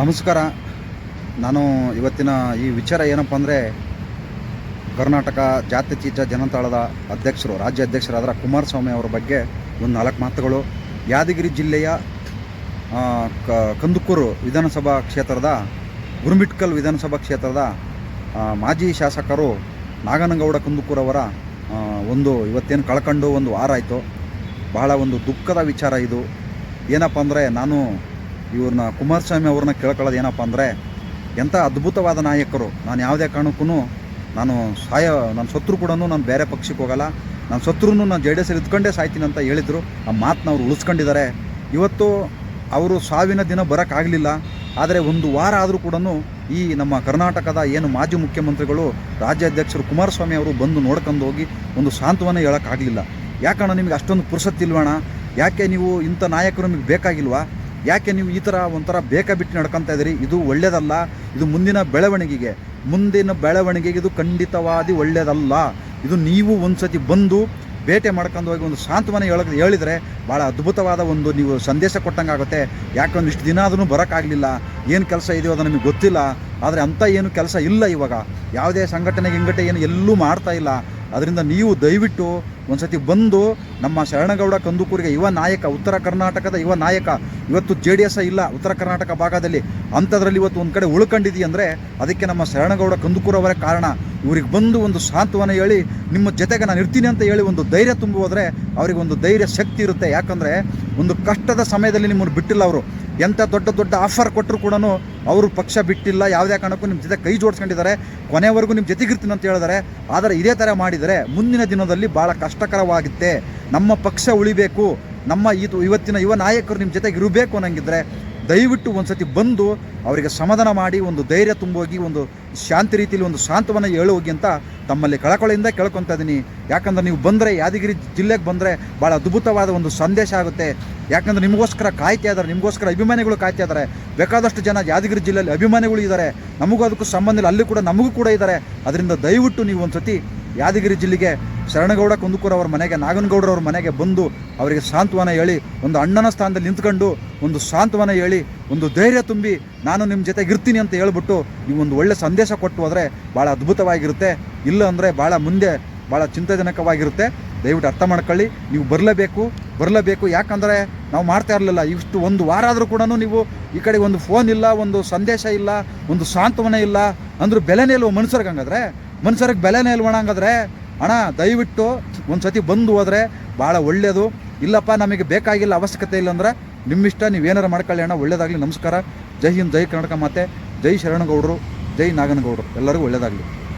ನಮಸ್ಕಾರ. ನಾನು ಇವತ್ತಿನ ಈ ವಿಚಾರ ಏನಪ್ಪ ಅಂದರೆ, ಕರ್ನಾಟಕ ಜಾತ್ಯತೀತ ಜನತಾಳದ ಅಧ್ಯಕ್ಷರು, ರಾಜ್ಯ ಅಧ್ಯಕ್ಷರಾದ ಕುಮಾರಸ್ವಾಮಿ ಅವರ ಬಗ್ಗೆ ಒಂದು ನಾಲ್ಕು ಮಾತುಗಳು. ಯಾದಗಿರಿ ಜಿಲ್ಲೆಯ ಕಂದುಕೂರು ವಿಧಾನಸಭಾ ಕ್ಷೇತ್ರದ, ಗುರುಮಿಟ್ಕಲ್ ವಿಧಾನಸಭಾ ಕ್ಷೇತ್ರದ ಮಾಜಿ ಶಾಸಕರು ನಾಗನಗೌಡ ಕಂದುಕೂರವರ ಒಂದು ಇವತ್ತೇನು ಕಳ್ಕೊಂಡು ಒಂದು ವಾರ ಆಯಿತು. ಬಹಳ ಒಂದು ದುಃಖದ ವಿಚಾರ ಇದು. ಏನಪ್ಪ ಅಂದರೆ, ನಾನು ಇವ್ರನ್ನ ಕುಮಾರಸ್ವಾಮಿ ಅವ್ರನ್ನ ಕೇಳ್ಕೊಳ್ಳೋದು ಏನಪ್ಪ ಅಂದರೆ, ಎಂಥ ಅದ್ಭುತವಾದ ನಾಯಕರು. ನಾನು ಯಾವುದೇ ಕಾರಣಕ್ಕೂ ನಾನು ಸಾಯ, ನನ್ನ ಶತ್ರು ಕೂಡ ನಾನು ಬೇರೆ ಪಕ್ಷಕ್ಕೆ ಹೋಗಲ್ಲ. ನನ್ನ ಸತ್ರು ನಾನು ಜೆ ಡಿ ಎಸ್ ಇದ್ಕೊಂಡೇ ಸಾಯ್ತೀನಿ ಅಂತ ಹೇಳಿದರು. ಆ ಮಾತನ್ನ ಅವರು ಉಳಿಸ್ಕೊಂಡಿದ್ದಾರೆ. ಇವತ್ತು ಅವರು ಸಾವಿನ ದಿನ ಬರೋಕ್ಕಾಗಲಿಲ್ಲ. ಆದರೆ ಒಂದು ವಾರ ಆದರೂ ಕೂಡ ಈ ನಮ್ಮ ಕರ್ನಾಟಕದ ಏನು ಮಾಜಿ ಮುಖ್ಯಮಂತ್ರಿಗಳು, ರಾಜ್ಯಾಧ್ಯಕ್ಷರು ಕುಮಾರಸ್ವಾಮಿ ಅವರು ಬಂದು ನೋಡ್ಕೊಂಡು ಹೋಗಿ ಒಂದು ಸಾಂತ್ವನ ಹೇಳೋಕ್ಕಾಗಲಿಲ್ಲ. ಯಾಕಣ್ಣ, ನಿಮಗೆ ಅಷ್ಟೊಂದು ಪುರುಸತ್ತಿಲ್ವಣ ಯಾಕೆ ನೀವು ಇಂಥ ನಾಯಕರು ನಿಮಗೆ ಬೇಕಾಗಿಲ್ವಾ? ಯಾಕೆ ನೀವು ಈ ಥರ ಒಂಥರ ಬೇಕಾ ಬಿಟ್ಟು ನಡ್ಕೊತಾ ಇದ್ದೀರಿ? ಇದು ಒಳ್ಳೆಯದಲ್ಲ ಇದು ಮುಂದಿನ ಬೆಳವಣಿಗೆಗೆ. ಮುಂದಿನ ಬೆಳವಣಿಗೆಗೆ ಇದು ಖಂಡಿತವಾದಿ ಒಳ್ಳೆಯದಲ್ಲ ಇದು ನೀವು ಒಂದು ಸತಿ ಬಂದು ಬೇಟೆ ಮಾಡ್ಕೊಂಡು ಹೋಗಿ ಒಂದು ಸಾಂತ್ವನ ಹೇಳಕ್ ಹೇಳಿದರೆ ಭಾಳ ಅದ್ಭುತವಾದ ಒಂದು ನೀವು ಸಂದೇಶ ಕೊಟ್ಟಂಗೆ ಆಗುತ್ತೆ ಯಾಕಂದ್ರೆ ಇಷ್ಟು ದಿನ ಆದರೂ ಬರೋಕ್ಕಾಗಲಿಲ್ಲ. ಏನು ಕೆಲಸ ಇದೆಯೋ ಅದು ನಮಗೆ ಗೊತ್ತಿಲ್ಲ. ಆದರೆ ಅಂಥ ಏನು ಕೆಲಸ ಇಲ್ಲ ಇವಾಗ. ಯಾವುದೇ ಸಂಘಟನೆ ಗಿಂಗಟೆ ಏನು ಎಲ್ಲೂ ಮಾಡ್ತಾ ಇಲ್ಲ. ಅದರಿಂದ ನೀವು ದಯವಿಟ್ಟು ಒಂದ್ಸತಿ ಬಂದು ನಮ್ಮ ಶರಣಗೌಡ ಕಂದುಕೂರಿಗೆ ಯುವ ನಾಯಕ, ಉತ್ತರ ಕರ್ನಾಟಕದ ಯುವ ನಾಯಕ, ಇವತ್ತು ಜೆ ಡಿ ಎಸ್ ಇಲ್ಲ, ಉತ್ತರ ಕರ್ನಾಟಕ ಭಾಗದಲ್ಲಿ ಅಂಥದ್ರಲ್ಲಿ ಇವತ್ತು ಒಂದು ಕಡೆ ಉಳ್ಕೊಂಡಿದ್ದೀ ಅಂದರೆ ಅದಕ್ಕೆ ನಮ್ಮ ಶರಣಗೌಡ ಕಂದುಕೂರವರೇ ಕಾರಣ. ಇವ್ರಿಗೆ ಬಂದು ಒಂದು ಸಾಂತ್ವನ ಹೇಳಿ, ನಿಮ್ಮ ಜೊತೆಗೆ ನಾನು ಇರ್ತೀನಿ ಅಂತ ಹೇಳಿ ಒಂದು ಧೈರ್ಯ ತುಂಬೋದ್ರೆ ಹೋದರೆ ಅವ್ರಿಗೆ ಒಂದು ಧೈರ್ಯ ಶಕ್ತಿ ಇರುತ್ತೆ. ಯಾಕಂದರೆ ಒಂದು ಕಷ್ಟದ ಸಮಯದಲ್ಲಿ ನಿಮ್ಮನ್ನು ಬಿಟ್ಟಿಲ್ಲ ಅವರು. ಎಂಥ ದೊಡ್ಡ ದೊಡ್ಡ ಆಫರ್ ಕೊಟ್ಟರು ಕೂಡ ಅವರು ಪಕ್ಷ ಬಿಟ್ಟಿಲ್ಲ, ಯಾವುದೇ ಕಾರಣಕ್ಕೂ ನಿಮ್ಮ ಜೊತೆ ಕೈ ಜೋಡಿಸ್ಕೊಂಡಿದ್ದಾರೆ, ಕೊನೆವರೆಗೂ ನಿಮ್ಮ ಜೊತೆಗಿರ್ತೀನಿ ಅಂತ ಹೇಳಿದ್ದಾರೆ. ಆದರೆ ಇದೇ ಥರ ಮಾಡಿದರೆ ಮುಂದಿನ ದಿನದಲ್ಲಿ ಭಾಳ ಕಷ್ಟಕರವಾಗುತ್ತೆ. ನಮ್ಮ ಪಕ್ಷ ಉಳಿಬೇಕು, ನಮ್ಮ ಇದು ಇವತ್ತಿನ ಯುವ ನಾಯಕರು ನಿಮ್ಮ ಜೊತೆಗೆ ಇರಬೇಕು ಅನ್ನಂಗಿದ್ರೆ ದಯವಿಟ್ಟು ಒಂದು ಸತಿ ಬಂದು ಅವರಿಗೆ ಸಮಾಧಾನ ಮಾಡಿ, ಒಂದು ಧೈರ್ಯ ತುಂಬೋಗಿ, ಒಂದು ಶಾಂತಿ ರೀತಿಯಲ್ಲಿ ಒಂದು ಶಾಂತವನ್ನು ಹೇಳೋಗಿ ಅಂತ ತಮ್ಮಲ್ಲಿ ಕಳಕಳಿಯಿಂದ ಕೇಳ್ಕೊತಾ ಇದ್ದೀನಿ ಯಾಕಂದ್ರೆ ನೀವು ಬಂದರೆ, ಯಾದಗಿರಿ ಜಿಲ್ಲೆಗೆ ಬಂದರೆ ಭಾಳ ಅದ್ಭುತವಾದ ಒಂದು ಸಂದೇಶ ಆಗುತ್ತೆ. ಯಾಕಂದ್ರೆ ನಿಮಗೋಸ್ಕರ ಕಾಯ್ತಾ ಇದ್ದಾರೆ, ನಿಮಗೋಸ್ಕರ ಅಭಿಮಾನಿಗಳು ಕಾಯ್ತಾ ಇದ್ದಾರೆ. ಬೇಕಾದಷ್ಟು ಜನ ಯಾದಗಿರಿ ಜಿಲ್ಲೆಯಲ್ಲಿ ಅಭಿಮಾನಿಗಳು ಇದ್ದಾರೆ. ನಮಗೂ ಅದಕ್ಕೂ ಸಂಬಂಧ ಇಲ್ಲ, ಅಲ್ಲಿ ಕೂಡ ನಮಗೂ ಕೂಡ ಇದ್ದಾರೆ. ಅದರಿಂದ ದಯವಿಟ್ಟು ನೀವು ಒಂದು ಸತಿ ಯಾದಗಿರಿ ಜಿಲ್ಲೆಗೆ ಶರಣಗೌಡ ಕುಂದುಕೂರ್ ಅವರ ಮನೆಗೆ ನಾಗನಗೌಡರವ್ರ ಮನೆಗೆ ಬಂದು ಅವರಿಗೆ ಸಾಂತ್ವನ ಹೇಳಿ, ಒಂದು ಅಣ್ಣನ ಸ್ಥಾನದಲ್ಲಿ ನಿಂತ್ಕೊಂಡು ಒಂದು ಸಾಂತ್ವನ ಹೇಳಿ, ಒಂದು ಧೈರ್ಯ ತುಂಬಿ ನಾನು ನಿಮ್ಮ ಜೊತೆಗೆ ಇರ್ತೀನಿ ಅಂತ ಹೇಳ್ಬಿಟ್ಟು ನೀವು ಒಂದು ಒಳ್ಳೆ ಸಂದೇಶ ಕೊಟ್ಟು ಹೋದರೆ ಭಾಳ ಅದ್ಭುತವಾಗಿರುತ್ತೆ. ಇಲ್ಲ ಅಂದರೆ ಭಾಳ ಮುಂದೆ ಭಾಳ ಚಿಂತಾಜನಕವಾಗಿರುತ್ತೆ. ದಯವಿಟ್ಟು ಅರ್ಥ ಮಾಡ್ಕೊಳ್ಳಿ, ನೀವು ಬರಲೇಬೇಕು ಬರಲೇಬೇಕು. ಯಾಕಂದರೆ ನಾವು ಮಾಡ್ತಾ ಇರಲಿಲ್ಲ, ಇಷ್ಟು ಒಂದು ವಾರ ಆದರೂ ಕೂಡ ನೀವು ಈ ಕಡೆ ಒಂದು ಫೋನ್ ಇಲ್ಲ, ಒಂದು ಸಂದೇಶ ಇಲ್ಲ, ಒಂದು ಸಾಂತ್ವನ ಇಲ್ಲ ಅಂದರೂ ಬೆಲೆನೇ ಇಲ್ಲ ಮನುಷ್ಯರಿಗೆ ಹಂಗಾದ್ರೆ ಮನುಷ್ಯರಿಗೆ ಬೆಲೆನೇ ಇಲ್ವಣ ಹಂಗಾದ್ರೆ ಅಣ್ಣ, ದಯವಿಟ್ಟು ಒಂದು ಸತಿ ಬಂದು ಹೋದರೆ ಭಾಳ ಒಳ್ಳೆಯದು ಇಲ್ಲಪ್ಪ, ನಮಗೆ ಬೇಕಾಗಿಲ್ಲ ಅವಶ್ಯಕತೆ ಇಲ್ಲ ಅಂದ್ರೆ ನಿಮ್ಮಿಷ್ಟ ನೀವೇನಾರು ಮಾಡ್ಕೊಳ್ಳಿ ಅಣ್ಣ, ಒಳ್ಳೇದಾಗಲಿ, ನಮಸ್ಕಾರ. ಜೈ ಹಿಂದ್, ಜೈ ಕರ್ನಾಟಕ ಮಾತೆ. ಜೈ ಶರಣಗೌಡರು, ಜೈ ನಾಗನಗೌಡರು. ಎಲ್ಲರಿಗೂ ಒಳ್ಳೇದಾಗಲಿ.